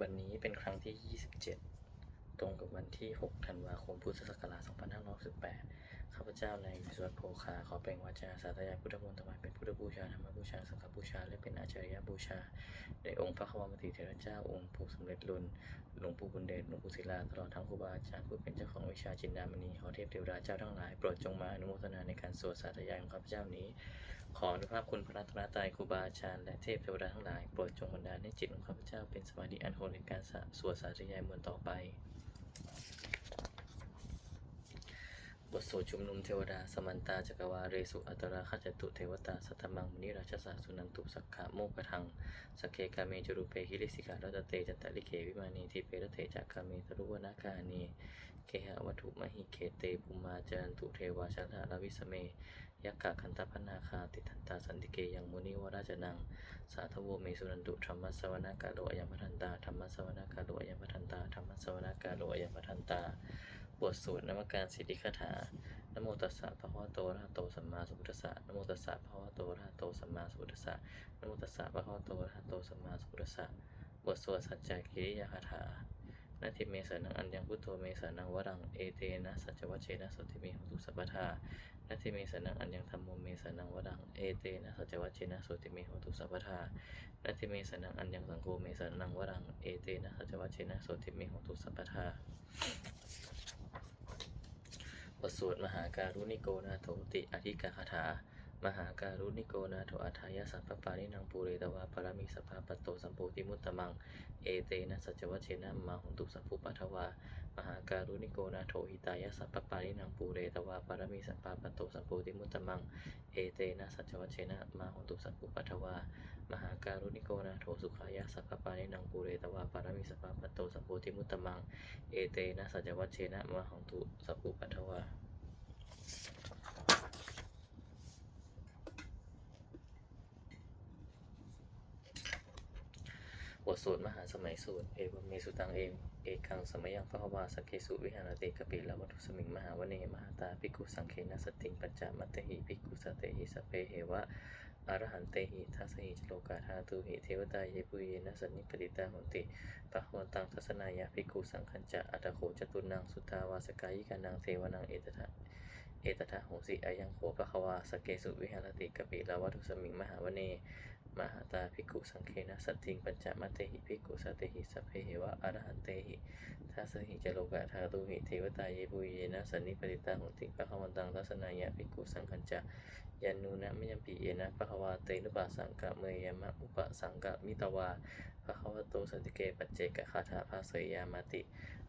วันนี้เป็นครั้งที่ 27 ตรงกับวันที่ 6 ธันวาคม พุทธศักราช 2568 ข้าพเจ้านายวิศวโภคาขอเป็นวาจาสาธยายพุทธมนต์ถวายเป็นพุทธบูชาธรรมบูชาสังฆบูชา และเป็นอาจารยบูชาในองค์พระความติเถรเจ้าองค์ปู่สำเร็จลุนหลวงปู่บุญเดชหลวงปู่ศิลาตลอดทั้งครูบาอาจารย์ผู้เป็นเจ้าของวิชาจินดามณีขอเทพเทวดาเจ้าทั้งหลายโปรดจงมาอนุโมทนาในการสวดสาธยายของข้าพเจ้านี้ ขออนุภาพคุณพระรัตนตรัยครูบาอาจารย์และเทพเทวดาทั้งหลายโปรดจงบันดาลให้จิตของข้าพเจ้าเป็นสมาธิอันโหดในการสวดสาธยายมวลต่อไป ทสวดชุมนุมเทวดา สมันตาจักรวาเรสุอัตราคจตุเทวตาสัทธมังมุนิราชสาสุนันตุสักขะโมกขทังสเคกาเมจรูเปหิริสิการัตเตจันตลิเกวิมานีทิเปรเทจักคาเมตรุวนาคานีเคหะวัตถุมหิเคเตปุมาจารันตุเทวาชาลาวิสเมยักกะคันตพนาคาติทันตาสันติเกยังมุนิวราชนังสาธโวเมสุนันตุธรรมสวนากาโลอยัมพันตาธรรมสวนากาโลอยัมพันตาธรรมสวนากาโลอยัมพันตา บทสวดนมัการสิทธิคาถานโมตัสสะภะคะวะโตระหะโตสัมมาสัมพุทธัสสะนโมตัสสะภะคะวะโตระหะโตสัมมาสัมพุทธัสสะนโมตัสสะภะคะวะโตระหะโตสัมมาสัมพุทธัสสะบทสวดสัจจกิริยาคาถานาทิเมสนังอัญญังพุทโธเมสนังวรังเอเตนะสัจวัชเชนะสติเมหุตุสัพพทานาทิเมสนังอัญญังธรรมโมเมสนังวรังเอเตนะสัจวัชเชนะโสติเมโหตุสัพพทานาทิเมสนังอัญญังสังโฆเมสนังวรังเอเตนะสัจวัชเชนะโสติเมโหตุสัพพทา บทสวดมหาการุณิโกนาโถติอธิกาคาถา มหาการุณิโกนาโถอัฏฐายสัพพปานินังปูเรตวาปรมิสัพพะปโตสัมโพธิมุตตมัง เอเตนะสัจวัชเชนะมาหุนตุสัพพุปัทวา มหาการุณิโกนาโถหิตายะสัพพปารินังปูเรตวาปรมีสัพพะปโตสัพโพธิมุตตมัง เอเตนะสัจวัชเชนะมาหุนตุสัพพุปัทวา มหาการุณิโกนาโถสุขายะสัพพปารินังปูเรตวาปรมีสัพพะปโตสัพโพธิมุตตมัง เอเตนะสัจวัชเชนะมาหุนตุสัพพุปัทวา บทสวดมหาสมัยสูตรเอวเมสุตังเอมเอกังสมัยยังพระวาสเคสุวิหารติกปิลวัตุสมิงมหาวเนมหาตาภิกขุสังเคนะสติงปัจจามัตเตหิภิกขุสตเตหิสเพเหวะอรหันเตหิทัสหิจโลกาธาตุหิเทวตาเยปุเยนะสันนิปติตาหนติปะหวนตังทัศนายาภิกขุสังคัญจะอัตโขจตุนังสุทาวาสกายิกานังเทวนังเอตทะเอตทะโหสิอายังโขปะควาสเกสุวิหารติกปิลวัตุสมิงมหาวเน มหาตาภิกขุสังเคนะสัตถิงปัญจมัตเตหิภิกขุสัตเตหิสัพเพเหวะอรหันเตหิทัสสหิจโลกะธาตุหิเทวตาเยปุเยนะสันนิปติตาหุติปะคะวันตังทัสนายะภิกขุสังคัญจะยันนูนะมยัมปิเยนะปะคะวาเตนุปะสังกะเมยมะอุปสังกะมิตวาภะคะวะโตสันติเกปัจเจกะคาถาภาเสยยามาติ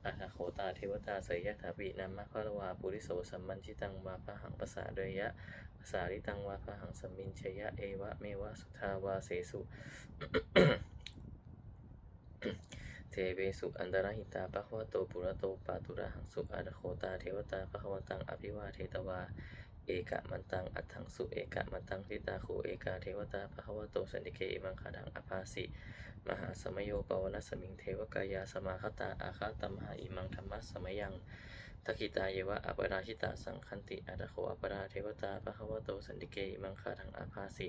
อาหาโขตาเทวตาเสยยะถาปินามะพะวาปุริโสสัมมันชิตังวาพะหังภาษาเดยยะภาษาลิตังวาพหังสมมินชยะเอวะเมวะสุทาวาเสสุเทเวสุอันตรหิตาปะควะโตปุระโตปาตุระหังสุอัตโคตาเทวตาปะควตังอภิวาเทตวา เอกะมันตัง อัตถังสุ เอกะมันตังทิตาโคเอกาเทวตาปะควโตสันติเกอิมังคาดังอภาสิมหาสมโยปวนัสมิงเทวกายาสมาคตาอาคาตมหาอิมังธรรมะสมยังทักขิตาเยวะอัปราชิตาสังคันติอัตโคอัปราเทวตาปะควโตสันติเกอิมังคาทังอาภาสิ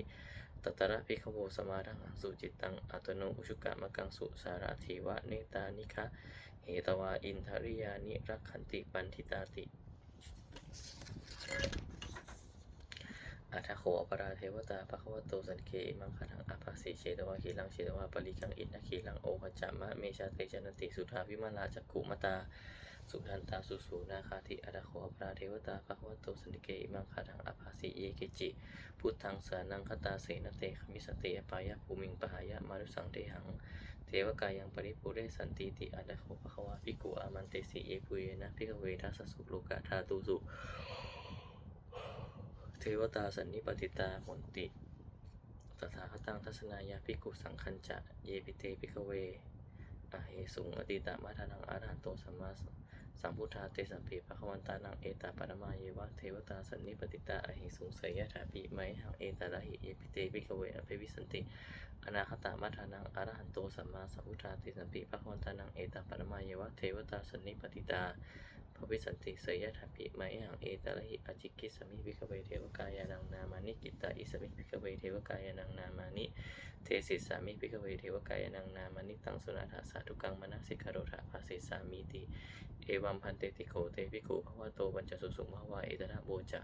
ตตระภิขโวสมาดังสุจิตตังอัตโนอุชุกะมะกังสุสาราธิวะเนตานิคะเหตวาอินทริยานิรักขันติปันทิตาติ อัทโขอปราเทวตาภควโตสันเคมังคาทังอาภาสีเชตวาคีลังเชตวาปริกังอินทคีลังโอภจามะเมชาเตจันติสุทาวิมาลาจักขุมตา สุทันตาสุสูนาคาติอัตโขอปราเทวตาภควโตสันเคมังคาทังอาภาสีเยเกจิพุทธังสานังคตาเสนเตขมิสเตอปายะภูมิงปหายะมารุสังเทหัง เทวกายังปริปุเรสันติติอัตโขภควาภิกุอามันเตสีเอปุเยนะภิกเวทัสสสุโลกาธาตุสุ เทวตาสันนิปติตาหนติตถาคตังทัศนายาภิกขุสังคัญจะ เยปิเตภิกเวอะเหสุงอติตามาทานังอารหันโตสัมมาสัมพุทธาเตสัมปีภควันตานังเอตาปรมาเยวะเทวตาสันนิปติตาอะเหสุงเสยยะถาปิไมหังเอตาระหิเยปิเตภิกเวอภิวิสันติอนาคตามาทานังอารันโตสัมมาสัมพุทธาเตสัมปีภควันตานังเอตาปรมาเยวะเทวตาสันนิปติตา ภภวิสันติเสยยะถาปิมายังเอตระหิอจิกิสมิพิกเวเทวกายานังนามานิกิตตาอิสมิพิกเวเทวกายานังนามานิเทสิสามิพิกเวเทวกายานังนามานิตังสุนาถาสาธุกังมนาสิกโรธาภาสิสามิติเอวัมพันเตติโกเตภิกขุภวโตปัญจสุสุมาวะเอตระโบจะ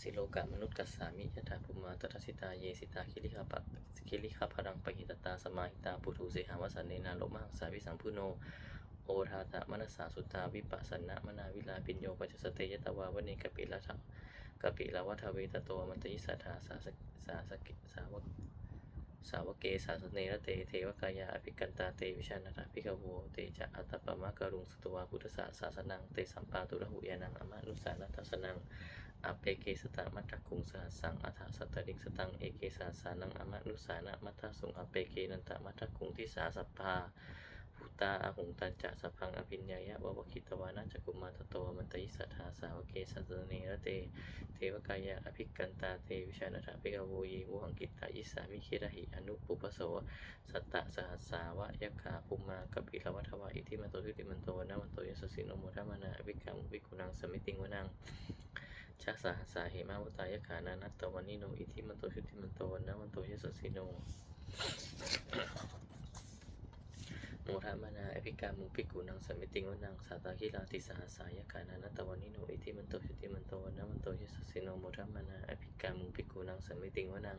สิโลกามนุษย์กัสสามิยถาภูมาตถสิตาเยสิตาคิริคาปะคิริคาพรังปหิตตาสมาหิตาปุถุเสหาวสันเนนาโลมังสาวิสังพุโน โอทาตะมนัสสาสุตาวิปัสสนะมนาวิลาปิญโยปัจสเตยตวาวเนกปิละทะกปิละวัฏเวตโตมันตยิสัทธาสาสสาสกิสาวกสาวกเกสาสเนระเตเทวกายาอภิกันตาเตวิชานาถาภิกขโวเตจะอัตตปะมะกรุงสุตวาพุทธศาสาสนังเตสัมปาตุระหุยานังอมานุสานัตถสนังอเปเกสตามัตตคุงสหัสสังอัฏฐสัตติงสตังเอเกสาสานังอมนุสานะมัตตสุงอเปเกนันตมัตตคุงทิสาสัพพา ตาอหุงตันจะสัพพังอภิญญายะวะวคิตวานาจักุมาตโตมันตยิสัทธาสาวเกสัสเนระเต เทวกายะอภิกันตาเตวิชานาถาภิกขโวเยวุหังกิตตายิสามิคิระหิอนุปุปโสสัตตะสหัสสาวะยักขาภูมากปิลวัฏวะอิทิมันโตทิติมันโตนะมันโตยสสิโนโมทัมนาอภิกขามุภิกขุนังสมิติงวนังชักสาหสาเหมาวตายขานานัตตวันนิโนอิทิมันโตชุติมันโตวันนะวันโตยสสสิโน โมทามานาอภิกามุปิกุนังสมิติงวนังสาตาคิลาติสาหสายขานานัตวันนิโนอิทิมันโตชุติมันโตวันนะวันโตยสสสิโนโมทามานาอภิกามุปิกุนังสมิติงวนัง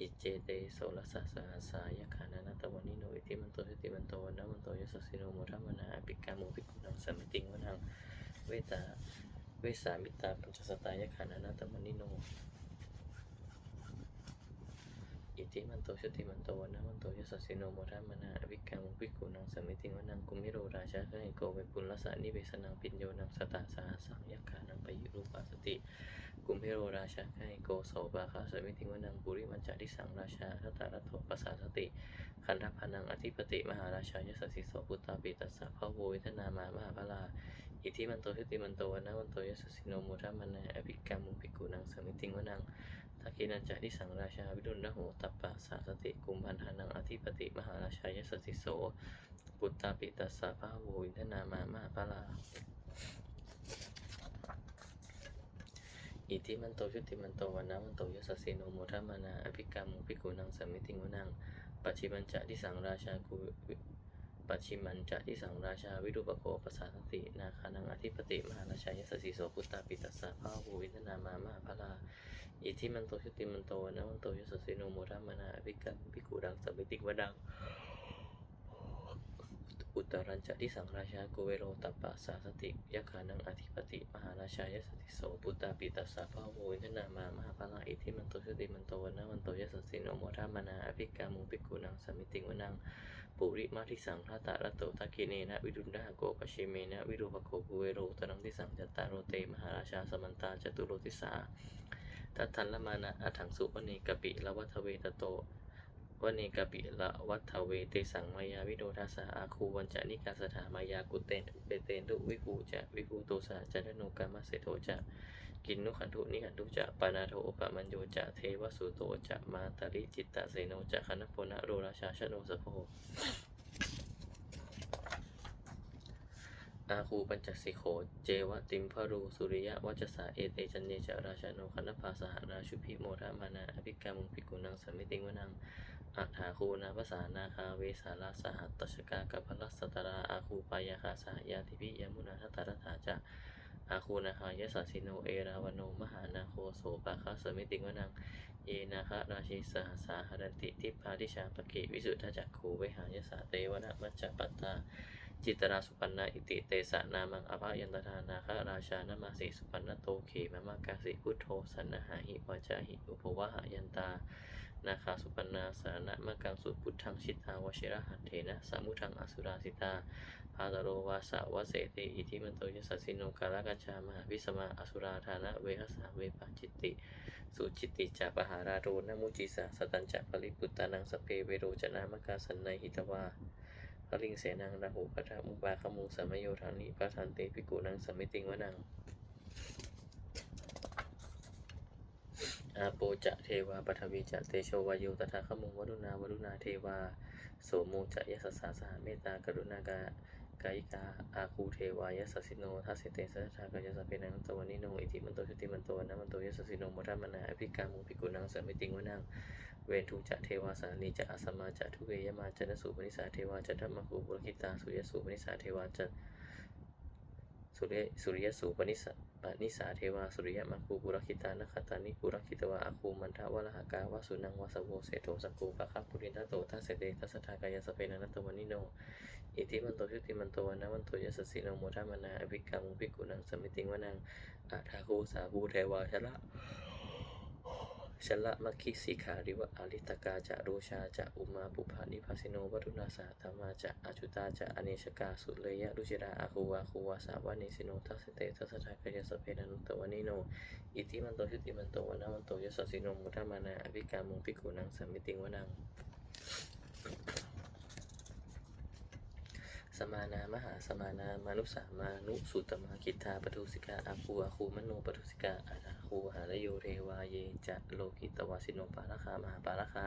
อิเจเตโสรสสสหสายขานานัตวันนิโนอิทิมันโตชุติมันโตวันนะวันโตยสสสิโนโมทามานาอภิกามุปิกุนังสมิติงวนังเวตาเวสามิตาปัญจสตายขานานาตมนิโน อิติมันโตชติมันโตวันนะมันโตยสสสิโนโมทัมนาอวิกามุปิกุนังสมิติวนังกุมิโรราชาเให้โกเวปุลลสานิเวสนังปิญโยนังสตาสาสังยักขานังปยุรูปัสติ กุมิโรราชาให้โกโสปาคาสมิติวนังปุริมันจาริสังราชาทัตตารัตโตปัสสาสติขันธพานังอธิปติมหาราชายสสสิโสปุตตาปิตัสสะพะโววิทนามามหาพลาอิทิมันโตชุติมันโตวันนะวันโตยสสสิโนโมทัมนาอภิกามุปิกุนังสมิติวนัง ทักขินันจาริสังราชาวิดุลนะโหตัปปะสาสติกุมพันธานังอธิปติมหาราชายสสสิโสปุตตาปิตัสสะพะโววิทนามามหาพลาอิทิมันโตชุติมันโตวันนะวันโตยสสสิโนโมทมมนาอภิกามุปิกุนังสมิติงวนังปัจฉิมัญจะทิสังราชากุปัจฉิมัญจะทิสังราชาวิรุปโกปสาสตินาคานังอธิปติมหาราชายสสสิโสพุตตาปิตัสสะพาหูวิทนามามาพลา อิทิมันโตชุติมันโตวันนะวันโตยสสสิโนโมทัมมนาอภิกามุปิกุดังสัมิติวนัง อุตรัญจะที่สังราชากุเวโรตัปปะสาสติยขานังอธิปติ มหาราชายสติโสปุตตาปิตัสสะพะโววิทนามามหาภลาอิทิมันโตชุติมันโตวันนะวันโตยสสสิโนโมทามนาอภิกามุปิกุนังสัมิติวนังปุริมาทิสังทัตตะระโตทักขิเนนะวิดุนดาโกปชิเมนะวิรูปโกกุเวโรตนังทิสังจัตตารโรเตมหาราชาสมันตาจตุโรติสา ทัตทันละมานะอัฏฐังสุวเนกปิละวัฏเวตโตวเนกปิละวัฏเวเตสังมายาวิโดทัสสะอาคูวันจะนิกาสถามายากุเตนเปเตนดุวิภูจะวิภูโตสะจันทโนกามเสโทจะกินนุขันธุนิขันธุจะปานาโทปะมัญโยจะเทวสุโตจะมาตริจิตตะเสโนจะคณพนะโรราชาชโนสะโพ อาคูปัญจสิโข เจวะติมพรู สุริยะวัจสาเอเตจันเนจราชโนคณภาสหราชุพิโมทามานาอภิกามุปิกุนังสมิติงวนังอัฏฐาคูนาภาษานาคาเวสาลาสหัตตชกากัพลัสสตราอาคูปายาคาสหยาติพิยมุนาทัตตรถาจะอาคูนาคายสัสสิโนเอราวโนมหานาโคโสปาคาสมิติงวนังเยนาคะราชิสหสาหรันติทิพาทิชาปกิวิสุทธจักขูเวหายสาเตวนะมัจจปัตตา จิตราสุปันนาอิติเตสะนามังอภายันตทานาคะราชานามาสิสุปันนโตเขมมากาสิพุทโธสันนหาหิวาจาหิอุปวะหายันตานาคาสุปันนาสานะมะกังสุพุทธังชิตาวชิระหันเถนะสามุทังอสุราสิตาพาตโรวาสะวะเสเตอิทิมันโตยสัสสิโนกาลกัญชามหาวิสมาอสุราธานะเวหสาเวปาจิตติ สุจิตติจะปหาราโรนมุจิสาสตัญจะปริปุตตานังสเพเวโรจนามกาสันในหิตวา พลิงเสนังราหูปัทมุปาขมุงสมโยธานิปะทันเตปิกุนังสมิติงวนังอาโปจะเทวาปทวีจะเตโชวายุตถาขมุงวรุณาวรุณาเทวาโสโมจะยสสสาสหเมตตากรุณากา กายิกาอาคูเทวายสสสิโนทัสสิเตสัทธากายสพเพนังตวนิโนอิติมันโตชุติมันโตนะมันโตยสสสิโนมุทามนาอภิกามุภิกุนังสัมมิติงวนังเวนทุจะเทวาสานีจะอาสมาจะทุเวยมาจะนสุปนิสาเทวาจะธรรมคูปุรคิตาสุยสุปนิสาเทวาจะ สุริยสุริยสุปนิสาปนิสาเทวาสุริยมังคูปุรคิตานคตานิปุรคิตวาอาคูมันทวะละหกาวาสุนังวาสโวเสโตสกกูปะคับปุรินทโตทัสเสเตทัสทากายสเพนันตวนิโนอิติมันโตชุติมันโตวันนะมันโตยสสิโนโมทามนาอภิกรรมภิกุนังสมมิติงวนังอาทาคูสาภูเทวาชละ ชละมัคคิสิขาริวะอาริตกาจะโรชาจะอุมาปุภานิภาสิโนวัตุนาสาธรรมาจะอจุตาจะอเนชกาสุเลยะรุจิราอาคูวาคูวาสาวานิสิโนทัสเตทัสทากายสเพนันตวานิโนอิติมันโตชุติมันโตวันามันโตยสสสิโนมุทามานาอภิกรรมภิกุนังสมมิติงวนัง สมานามหาสมานามานุสามานุสุตมาคิทาปทุสิกาอาคูอาคูมโนปทุสิกาอาาคูหารโยเทวาเยจะโลกิตวาสิโนปาราคามหาปาราคา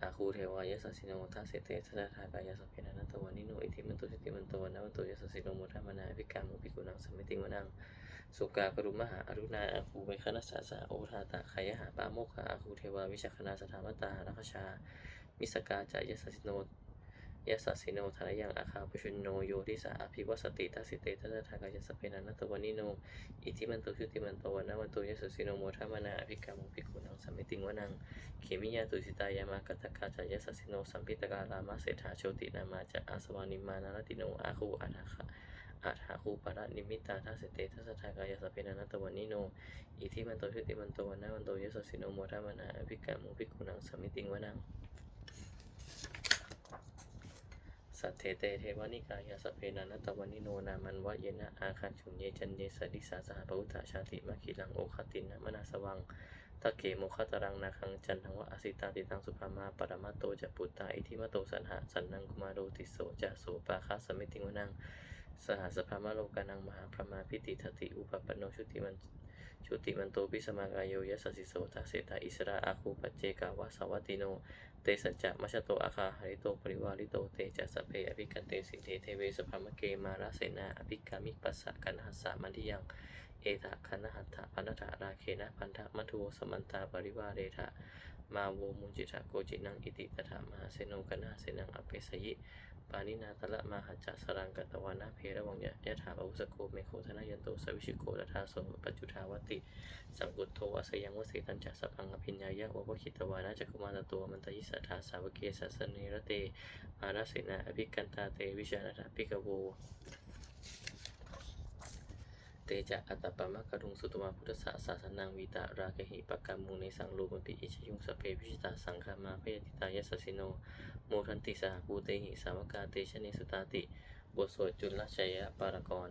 อาคูเทวายสสสิโนทัสเสเตทัสะทากายสพเพนันตวานิโนอิทิมันโตชิติมันโตนะมันโตยสสสิโนโมทามนาภิกามุภิกุนังสมิติวนังสุกากรุมหาอรุณาอาคูเวคณสสาสาโอทาตะขยหาปาโมคาอาคูเทวาวิชคณาสถามัตตารัคชามิสกาจายสสสิโน ยะสัสสิโนทายังอาคาปชุนโนโยทิสาอภิวสติตัสสิเตทัสสทากายสเพนันตวานิโน อิทิมันโตชุติมันโตวนนะวันโตยะสัสสิโนโมทามนาอภิกรรมภิกขุนังสัมมิติงวนังเขมิยาตุสิตายามากัตกาจายะสัสสิโนสัมพิตกาลามาเศรษฐาโชตินามาจะอาสวานิมานารติโนอาคูอานาคะอาทาคูปะระนิมิตาทัสสิเตทัสทากายสเพนันตวานิโน อิทิมันโตชุติมันโตวนนะวันโตยะสัสสิโนโมทามนาอภิกรรมภิกขุนังสัมมิติงวนัง สัทเทเตเทวานิกายาสเพนันตวานิโนนามันวะเยนะอาคันชุนเยจันเยสดิสาสหปอุตตชาติมะคิลังโอคตินะมนาสวังตะเกโมคตรังนาคังจันทังวะอสิตาติตังสุภามาปรมาโตจะปุตตาอิทิมโตสันหะสันนังกุมารโรติโสจะโสปาคาสมิติงวนังสหสภามาโลกานังมหาพระมาพิติทติอุปปนโนชุติมันชุติมันโตปิสมากายโยยสสสิโสทาเสตาอิสราอาคูปเจกาวะสวัตติโน เตสัจจะมัชโตอาคาหาริโตปริวาริโตเตจัสเพอภิกันเตสิเทเทเวสภามะเกมาราเสนาอภิกามิปัสสะกันหัสสะมันทิยังเอทะคันหัตถะพันธะราเคนะพันธะมัทุโวสมันตาปริวาเรทะ มาโวมุจิทะโกจินังอิติตถามหาเสโนกนาเสนังอเปสยิปานินาตละมหัจจะสรังกตวานาเพระวังยะยะถาปะอุสโกเมโคทนายันโตสวิชิโกตถาโสปัจจุทาวติสังกุตโทวสยังวเสตัญจะสพังอภิญญายะวะวะคิตวานาจักุมารตัวมันตยิสัทธาสาวเกสัสเนระเตอาราเสนาอภิกันตาเตวิชานาถาปิกโว จะอัตตปะมะกะรุงสุตมาพุทธศาสสนังวีตาราเกหิปะกามูในสังลูปปิอิชยุงสเพวิชิตาสังฆามาพยติตายสสิโน โมทันติสหภูเตหิสาวกาเตชะเนสุตาติบทสวดจุลชัยปารากร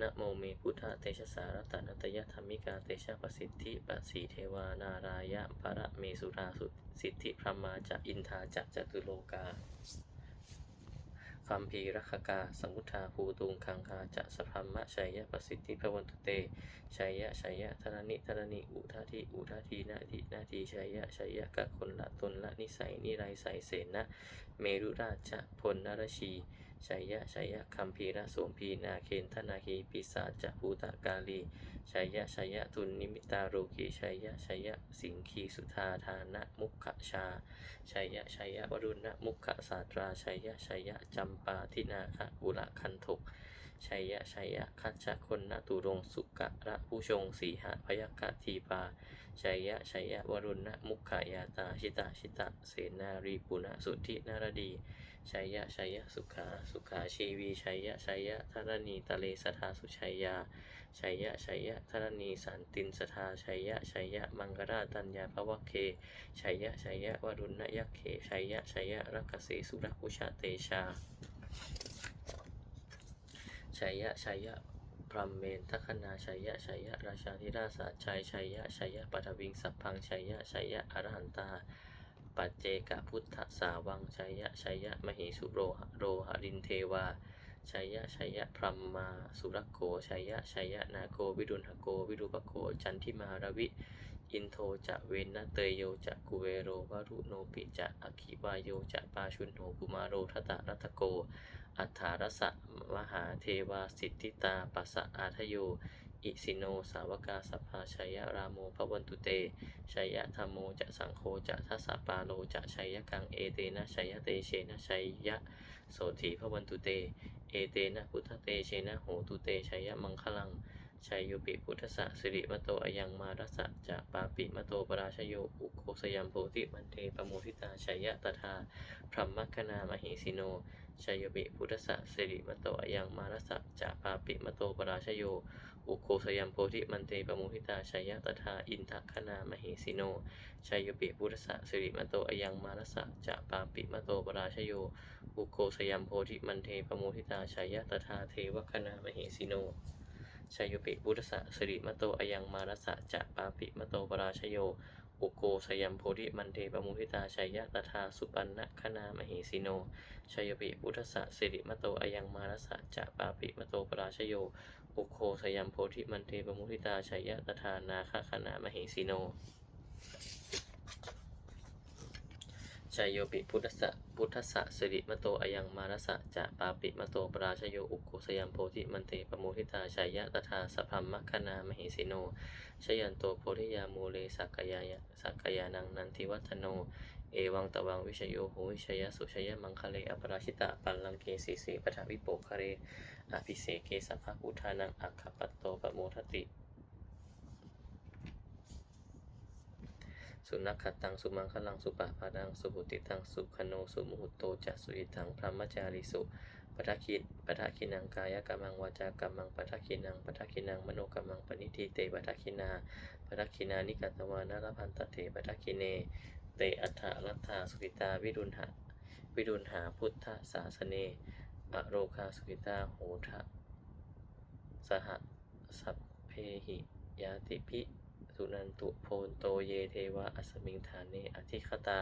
นะโมเมพุทธเตชะสารตนัตยธรรมิกาเตชะประสิทธิปสีเทวานารายะภระเมสุราสุสิทธิพรหมาจะอินทาจะจตุโลกา คัมภีรักกาสมุทธาภูตุงคังคาจะสพรมะชัยยะประสิทธิพระวันตุเตชัยยะชัยยะธนนิธนนิอุทาทิอุทาทีนาทินาทีชัยยะชัยยะกะคนละตนละนิสัยนิไรใสเสนะเมรุราชพลนรชี ชัยยะชัยยะคัมภีระโสมพีนาเคนธนาคีปิศาจภูตากาลีชัยยะชัยยะทุนนิมิตาโรกีชัยยะชัยยะสิงคีสุธาธานะมุขชาชัยยะชัยยะวรุณะมุขศาตราชัยยะชัยยะจำปาทินาคะบุระคันทกชัยยะชัยยะคัจฉคนนตุรงสุกะระผู้ชงสีหะพยกะทีปาชัยยะชัยยะวรุณะมุขายาตาชิตาชิตะเสนารีปุณะสุทธินารดี ชัยยะชัยยะสุขาสุขาชีวีชัยยะชัยยะธรณีตะเลสทาสุชัยยาชัยยะชัยยะธรณีสันตินสทาชัยยะชัยยะมังกราตัญญาภวะเคชัยยะชัยยะวรุณยักเขชัยยะชัยยะรักขสีสุรคุชาเตชาชัยยะชัยยะพรหมเมนทัคนาชัยยะชัยยะราชาธิราชาชัยชัยยะชัยยะปัทวิงสัพพังชัยยะชัยยะอรหันตา ปัจเจกพุทธสาวังชัยยะชัยยะมหิสุโรหโรหรินเทวาชัยยะชัยยะพรัมมาสุรโกชัยยะชัยยะนาโกวิดุลหโกวิรุปโกจันทิมารวิ อินโทจะเวนนะเตยโยจะกุเวโรวารุโนปิจะอคิวายโยจะปาชุนโหกุมารโรทตตะรัตโก อัฏฐารสะมหาเทวาสิทธิตาปัสสะอาทโย อิสิโน สาวกาสภาชัยยะรามโมพระวันตุเต ชัยยะธรรมโม จะสังโฆ จะทัสสะปาโล จะชัยยะกัง เอเตนะชัยยะเตเชนะชัยยะโสถีพระวันตุเต เอเตนะพุทธเตเชนะโหตุเต ชัยยะมังคลังชัยโยปิพุทธะสิริมโตอยังมารัสสะจะปาปิมโตปราชโยอุโคสยัมโพธิมันเทปโมทิตาชัยยะตถาพรหมคณามหิสิโนชัยโยปิพุทธะสิริมโตอยังมารัสสะจะปาปิมโตปราชโย อุโคสยัมโพธิมันเตปโมทิตาชัยยะตถาอินทคณามหิสิโนชัยยปิพุทธสะสิริมโตอยังมารสะจะปาปิมโตปราชโยอุโคสยัมโพธิมันเทปโมทิตาชัยยะตถาเทวคณามหิสิโนชัยยปิพุทธสะสิริมโตอยังมารสะจะปาปิมโตปราชโยอุโกสยัมโพธิมันเทปมุทิตาชัยยะตถาสุปันนะคณามหิสิโนชัยปิพุทธสะสิริมโตอยังมารสสะจะปาปิมโตปราชโย อุโคสยัมโพธิมันเทปมุทิตาชัยยะตถานาคคณามหิสิโนชัยโยปิพุทธะพุทธะสิริมโตอยังมารสะจะปาปิมโตปราชโยอุโกสยัมโพธิมันเตปมุทิตาชัยยะตถาสัพพัมมคณามหิสิโนชยันโตโพธิยามูเลสักกายายะสักกายานังนันทิวัฒโน เอวังตวังวิชโยโหวิชยสุชยมังคะเลอปราชิตะปัลลังเกสีสีปฐาวิโปคะเร อภิเสเกสัพพะพุทานังอัคคปัตโตปโมทติ สุนัขขตัง สุมังคลัง สุปะพาดัง สุบุติตัง สุขโน สุมุหุตโตจะสุอิทังพรหมจาริสุปทักขิปทักขินังกายกรรมังวาจากรรมังปทักขินังปทักขินังมโนกรรมังปณิทิเตปทักขินาปทักขินานิกัตวานารพันตเถปทักขิเน เตอัฏฐรัตถาสุขิตาวิรุณหะวิรุณหาพุทธศาสเน อโรคาสุขิตาโหทะสหสัพเพหิ ยาติพิ สุนันตุโพนโตเยเทวะอัสมิงฐานเนอธิคตา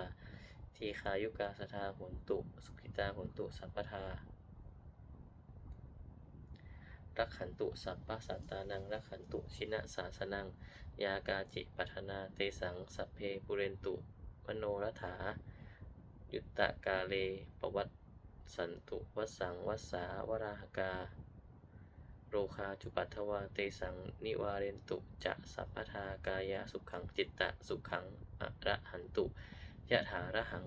ทีขายุกาสทาหนตุสุขิตาหนตุสัพพทารักขันตุสัพพะสัตตานังรักขันตุชินะสาสนัง ยากาจิปัฒนาเตสังสัพเพปุเรนตุ มโนรถา ยุตตะกาเลปวัต สันตุวสังวัสสาวราหกา โรคาจุปัทวาเตสังนิวาเรนตุจะสัพพทากายาสุขังจิตตะสุขังอะระหันตุยะถาระหัง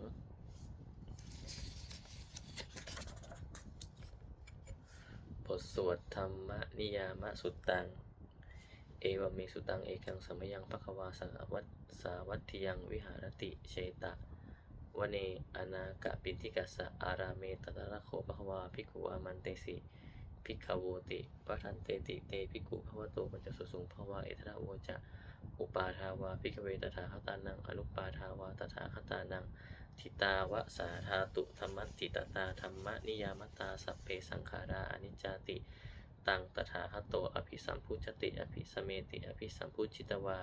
บทสวดธรรมนิยามสุตตัง เอวเมสุตังเอกังสมยังปะคะวาสังวัตสาวัตถิยังวิหารติเชตะ วเนอนาคปิติกัสสะอาราเมตตะระโคปะคะวาภิกขุอามันเตสิภิกขโวติปะทันเตติเตภิกขุภวโตปัญจสุสุงภวาเอทระโวจะอุปาทาวาภิกเวตถาคตานังอนุปาทาวาตถาคตานังทิตาวะสาธาตุธรรมติตตาธรรมนิยามตาสัพเพสังขาราอนิจจติตังตถาคตโตอภิสัมพุจติอภิสเมติอภิสัมพุจิตวา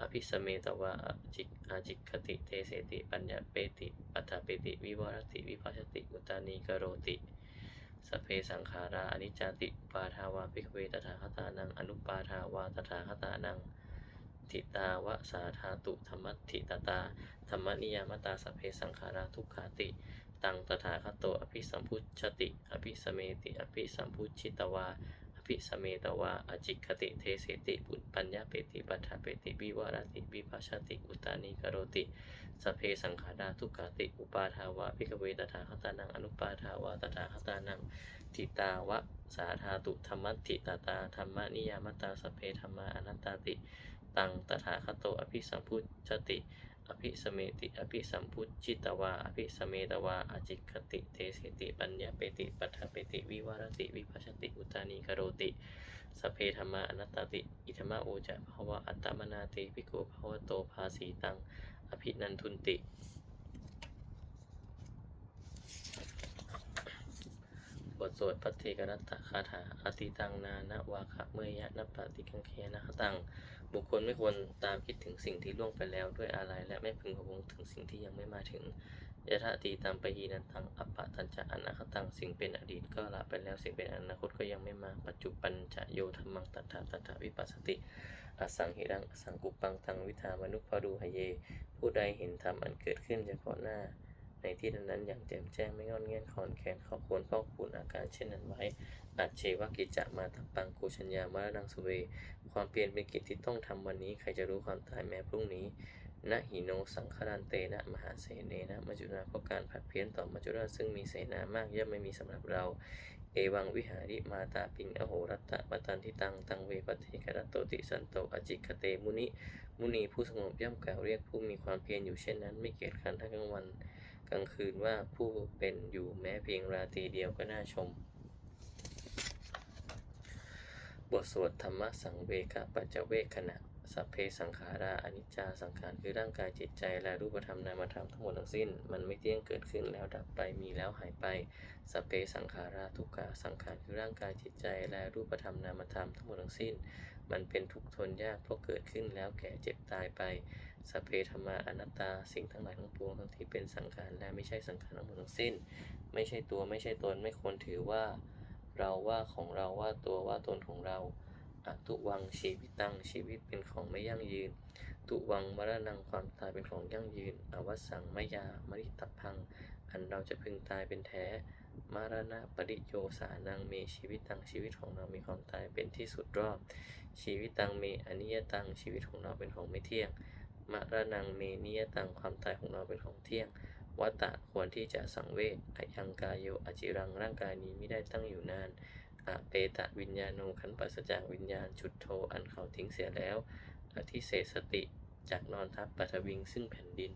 อภิสเมตวาอจิกอาจิกขติเทเสติ ปัญญาเปติปัฏฐเปติ วิวรติ วิภัชติ อุตานีกโรติสเพสังขาราอนิจจติปาทาวาภิกเวตถาคตานังอนุปาทาวาตถาคตานังทิตาวะสาธาตุธรรมัตถิตตาธรรมนิยามตาสเพสังขาราทุกขาติ ตังตถาคตโตอภิสัมพุชติ อภิสเมติ อภิสัมพุชิตวา ภิสเมตวาอจิกติเทเสติปุปัญญาเปติปัฏฐเปติวิวารติวิภัชติอุตานีกโรติสเพสังขาราทุกขาติอุปาทาวาภิกเวตถาคตานังอนุปาทาวาตถาคตานังทิตาวะสาธาตุธรรมติตาตาธรรมนิยามตาสเพธรรมาอนัตตาติ ตังตถาคตโตอภิสัมพุชติ อภิสเมติ อภิสัมพุจิตวา อภิสเมตวา อจิกติเทเสติปัญญาเปติ ปัฏฐเปติ วิวารติ วิภัชติ อุตานีกโรติ สเพธรรมาอนัตติ อิธรรมะโอจะภวะอัตตมนาติภิกขุภวโตภาสีตัง อภินันทุนติ บทสวดพัทเทกรัตตคาถาอติตังนานะวาคะเมยะนปปติกังเคนะตัง บุคคลไม่ควรตามคิดถึงสิ่งที่ล่วงไปแล้วด้วยอะไรและไม่พึงพะวงถึงสิ่งที่ยังไม่มาถึงยะถาตีตังปะหีนันตังอัปปะตัญจะอนาคตังสิ่งเป็นอดีตก็ละไปแล้วสิ่งเป็นอนาคตก็ยังไม่มาปัจจุบันจะโยธรรมังตัทธาตัทธาวิปัสสติอสังหิรังอสังกุปังตังวิธามนุปพารูหเย ผู้ใดเห็นธรรมอันเกิดขึ้นเฉพาะหน้า ในที่นั้นๆอย่างแจ่มแจ้งไม่งอนเงียนขอนแขนขอบควรเฝ้าคูณอาการเช่นนั้นไว้อัจเชวกิจจะมาตับปังกูชัญญามารนังสุเว ความเปลี่ยนเป็นกิจที่ต้องทำวันนี้ ใครจะรู้ความตายแม้พรุ่งนี้นะหิโนสังครันเตนะมหาเสเนนะมัจจุราเพราะการผัดเพี้ยนต่อมัจจุราซึ่งมีเสนามากย่อมไม่มีสำหรับเรา เอวังวิหาริมาตาปิงอโหรัตตะปตันทิตังตังเวปฏิกรตโตติสันโตอจิกเตมุนิ มุนีผู้สงบย่อมกล่าวเรียกผู้มีความเพียรอยู่เช่นนั้น ไม่เกียจคร้านทั้งกลางวัน ลางคืนว่าผู้เป็นอยู่แม้เพียงราตรีเดียวก็น่าชม บทสวดธรรมสังเวกปัจจเวกขณะสัพเพสังขาราอนิจจาสังขารคือร่างกายจิตใจและรูปธรรมนามธรรมทั้งหมดทั้งสิ้น มันไม่เที่ยงเกิดขึ้นแล้วดับไปมีแล้วหายไปสัพเพสังขาราทุกขาสังขารคือร่างกายจิตใจและรูปธรรมนามธรรมทั้งหมดทั้งสิ้น มันเป็นทุกข์ทนยากเพราะเกิดขึ้นแล้วแก่เจ็บตายไป สัพเพธรรมาอนัตตาสิ่งทั้งหลายทั้งปวงทั้งที่เป็นสังขารและไม่ใช่สังขารทั้งหมดทั้งสิ้น ไม่ใช่ตัวไม่ใช่ตนไม่ควรถือว่า เราว่าของเราว่าตัวว่าตนของเราอตุวังชีวิตตั้งชีวิตเป็นของไม่ยั่งยืน ตุวังมรณังความตายเป็นของยั่งยืน อวสังมยามริตพัง อันเราจะพึงตายเป็นแท้มรณะปริโยสานังเมชีวิตตังชีวิตของเรามีความตายเป็นที่สุดรอบ ชีวิตตังเมอนิยตังชีวิตของเราเป็นของไม่เที่ยง มรณังเมนิยตังความตายของเราเป็นของเที่ยง วัตตะควรที่จะสังเวชอายังกายโยอจิรังร่างกายนี้ไม่ได้ตั้งอยู่นานอะเปตะวิญญาโนขันปัสจากวิญญาณชุดโทอันเขาทิ้งเสียแล้วอธิเศษสติจากนอนทับปัทวิงซึ่งแผ่นดิน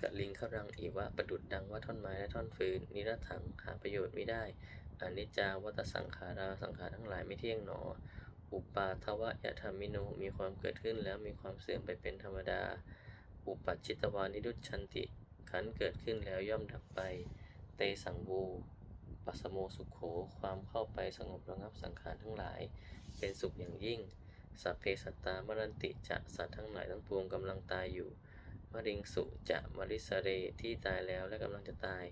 กะลิงขรังอีวะประดุดดังว่าท่อนไม้และท่อนฟืน นิรถังหาประโยชน์ไม่ได้ อนิจจาวัตสังขาราสังขารทั้งหลายไม่เที่ยงหนอ อุปาทวะยะธรรมิโนมีความเกิดขึ้นแล้วมีความเสื่อมไปเป็นธรรมดา อุปัชิตวานิรุชชันติขันเกิดขึ้นแล้วย่อมดับไป เตสังวูปัสโมสุขโข ความเข้าไปสงบระงับสังขารทั้งหลาย เป็นสุขอย่างยิ่ง สัพเพสัตตามรันติจะสัตว์ทั้งหลายทั้งปวงกำลังตายอยู่มริงสุจะมริสเรที่ตายแล้วและกำลังจะตาย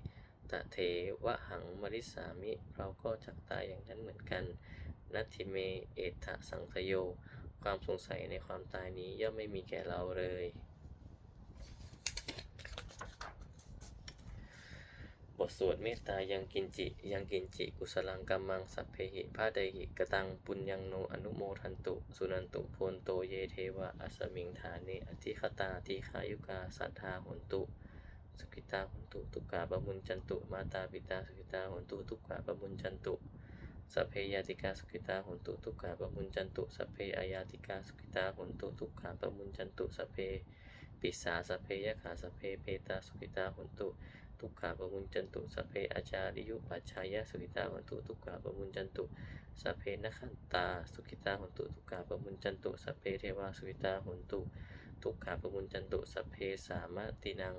ตะเทวะหังมริสามิ เราก็จักตายอย่างนั้นเหมือนกัน นัตถิเม เอทะสังคโย ความสงสัยในความตายนี้ย่อมไม่มีแก่เราเลย บทสวดเมตตายังกินจิ ยังกินจิ กุศลังกัมมัง สัพเพหิพาเดหิกตัง ปุญญังโน อนุโมทันตุ สุนันตุโพนโต เยเทวะ อัสมิงฐาเนอธิคตาทีขายุกา สัทธาหนตุ สุขิตาหุนตุทุกขาบมุญจันตุ มาตาปิตาสุขิตาหุนตุทุกขาบมุญจันตุสัพเพยาติกาสุขิตาหุนตุทุกขาบมุญจันตุสัพเพอายาติกาสุขิตาหุนตุทุกขาบมุญจันตุสัพเพปิสาสัพเพยะขาสัพเพเปตาสุขิตาหุนตุทุกขาปมุญจันตุสัพเพอาจาริยุปัจฉายะสุขิตาหุนตุทุกขาปมุญจันตุสัพเพนขันตาสุขิตาหุนตุทุกขาปมุญจันตุสัพเพเทวาสุขิตาหุนตุทุกขาปมุญจันตุสัพเพสามะตินัง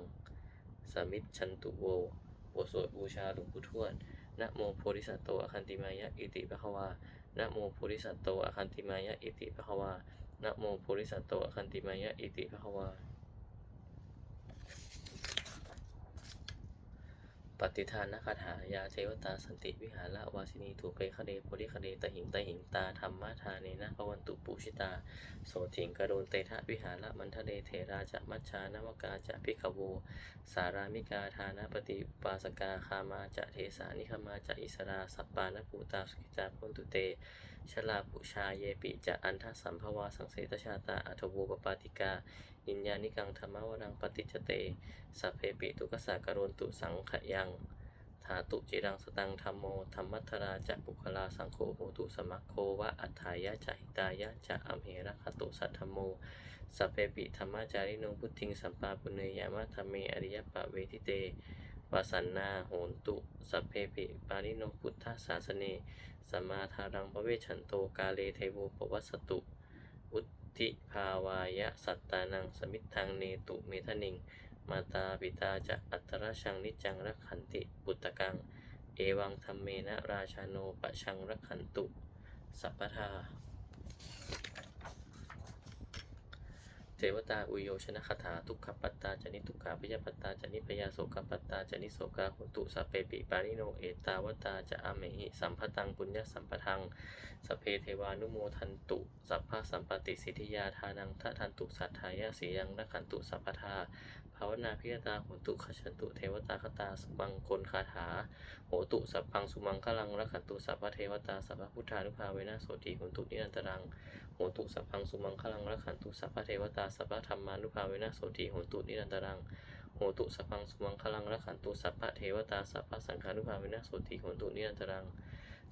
สมิจฉันตุโวบทสวดบูชาหลวงปู่ทวดนะโมโพธิสัตโตอคันติมายะอิติปะคะวานะโมโพธิสัตโตอคันติมายะอิติปะคะวานะโมโพธิสัตโตอคันติมายะอิติปะคะวา ปฏิทานนคาถายาเทวตาสันติวิหารวาสินีถูกเปคเดโพธิคเดตหิงตหิงตาธรรมทาเนนะพวันตุปุชิตา โสถิงกระโดนเตทะวิหารมันทะเดเถราจะมัชชานวกาจะพิขโว สารามิกาทานะปฏิปาสกาคามาจะเทสานิคมาจะอิสราสัปปานภูตาสุขิจาพุนตุเตชลาปุชาเยปิจะอันทสัมภวาสังเสตชาตาอัทโวปปาติกา นิญญานิกังธรรมวรังปฏิจเตสัพเพปิตุกสากโรนตุสังขยังธาตุจิรังสตังธรรมโมธรรมัทราจะปุคลาสังโฆโหตุสมัคโควะอัฏฐายะจะหิตายะจะอัมเหระคตุสัทธโมสัพเพปิธรรมจาริโนพุทธิงสัมปาปุเนยามะธรรมเมอริยปะเวทิเตวสันนาโหนตุสัพเพปิปาริโนพุทธศาสเนสัมมาทารังปะเวชันโตกาเลเทโวปวัสสตุ ธิภาวายะสัตตานังสมิทังเนตุเมทนิง มาตาปิตาจะอัตรชังนิจจังรักขันติปุตตะกัง เอวังธรรมเมนะราชาโนปะชังรักขันตุ สัพพทา เทวตาอุโยชนะคาถาทุกขปัตตาจานิทุกขาพยาปัตตาจานิพยาโสกปัตตาจานิโสกาหุตุสัพเพปิปานิโนเอตาวตาจะอเมหิสัมภตังปุญญสัมปทังสพเพเทวานุโมทันตุสัพพะสัมปติสิทธิยาทานังทะทันตุสัทธายาสียังนักขันตุสัพพทาภาวนาพิยตาโหตุขชันตุเทวตาคตาสุบังคลคาถา โหตุสัพพังสุมังคลังรักขันตุสัพพะเทวตาสัพพะพุทธานุภาเวนะโสติหุนตุนิรันตรังโหตุสัพพังสุมังคลังรักขันตุสัพพะเทวตาสัพพะธรรมานุภาเวนะโสติโหตุนิรันตรังโหตุสัพพังสุมังคลังรักขันตุสัพพะเทวตาสัพพะสังฆานุภาเวนะโสติโหตุนิรันตรัง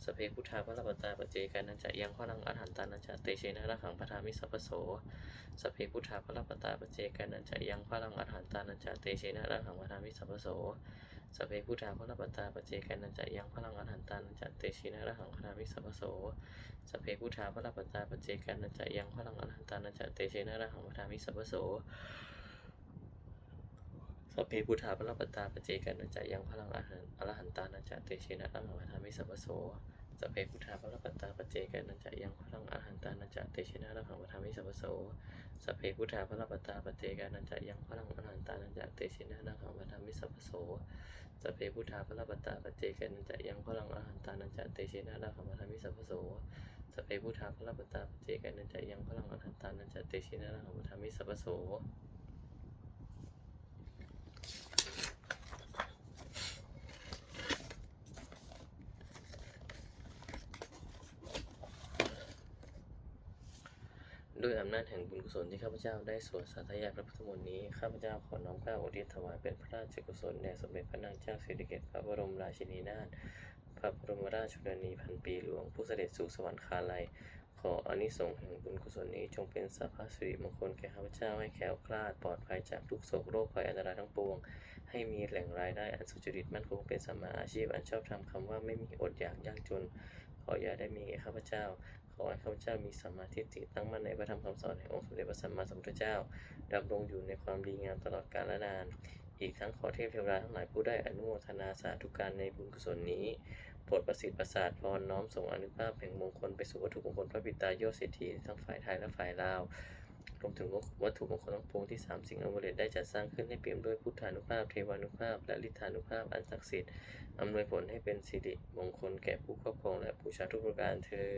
สเพพุทธาพระปตาปเจกานันจะยังพลังอรหันตานันจะเตเชนะระขังปทามิสัพโสสเพพุทธาพระปตาปเจกานันจะยังพลังอรหันตานันจะเตเชนะระขังปทามิสัพโส สพเพพุทธาพระปัตตาปเจกันนันจะยังพลังอรหันตานันจะเตชินะระหังพนามิสัพโสสพเพพุทธาพระปัตตาปเจกันนันจะยังพลังอรหันตานันจะเตชินะระหังพนามิสัพโสสพเพพุทธาพระปัตตาปเจกันนันจะยังพลังอรหันอรหันตานันจะเตชินะระหังพนามิสัพโส สพเพพุทธาพระปัตตาปเจกันันจะยังพลังอรหันตานันจะเตชินะระหังพนามิสัพพโสสพเพพุทธาพระปัตตาปเจกันันจะยังพลังอรหันตานันจะเตชินะระหังพนามิสัพพโสสพเพพุทธาพระปัตตาปเจกนันจะยังพลังอรหันตานันจะเตชินะราคัมธรรมิสัพพโสสพเพพุทธาพระปัตตาปเจกนันจะยังพลังอรหันตานันจะเตชินะราคัมธรรมิสัพโส ด้วยอำนาจแห่งบุญกุศลที่ข้าพเจ้าได้สวดสาธยายพระพุทธมนต์นี้ ข้าพเจ้าขอน้อมเกล้าอุทิศถวายเป็นพระราชกุศลแด่สมเด็จพระนางเจ้าสิริกิติ์พระบรมราชินีนาถ พระบรมราชชนนีพันปีหลวงผู้เสด็จสู่สวรรคาลัย ขออานิสงส์แห่งบุญกุศลนี้จงเป็นสัพพสิริมงคลแก่ข้าพเจ้าให้แคล้วคลาปลอดภัยจากทุกโศกโรคภัยอันตรายทั้งปวง ให้มีแหล่งรายได้อันสุจริตมั่นคงเป็นสัมมาอาชีพอันชอบธรรมคำว่าไม่มีอดอยากยากจนขออย่าได้มีแก่ข้าพเจ้า อให้ข้าพเจ้ามีสัมมาทิฏฐิตั้งมั่นในพระธรรมคำสอนแห่งองค์สมเด็จพระสัมมาสัมพุทธเจ้าดำรงอยู่ในความดีงามตลอดกาลนาน อีกทั้งขอเทพเทวดาทั้งหลายผู้ได้อนุโมทนาสาธุการในบุญกุศลนี้โปรดประสิทธิ์ประสาทพรน้อมส่งอนุภาพแห่งมงคลไปสู่วัตถุมงคลพระบิดาโยเศรษฐีทั้งฝ่ายไทยและฝ่ายลาวรวมถึงวัตถุมงคลทั้งปวงที่สามสิ่งอำนวยได้จัดสร้างขึ้นให้เปี่ยมด้วยพุทธานุภาพ เทวานุภาพ และฤทธานุภาพอันศักดิ์สิทธิ์อำนวยผลให้เป็นสิริมงคลแก่ผู้ครอบครองและผู้ชาทุกประการเทอ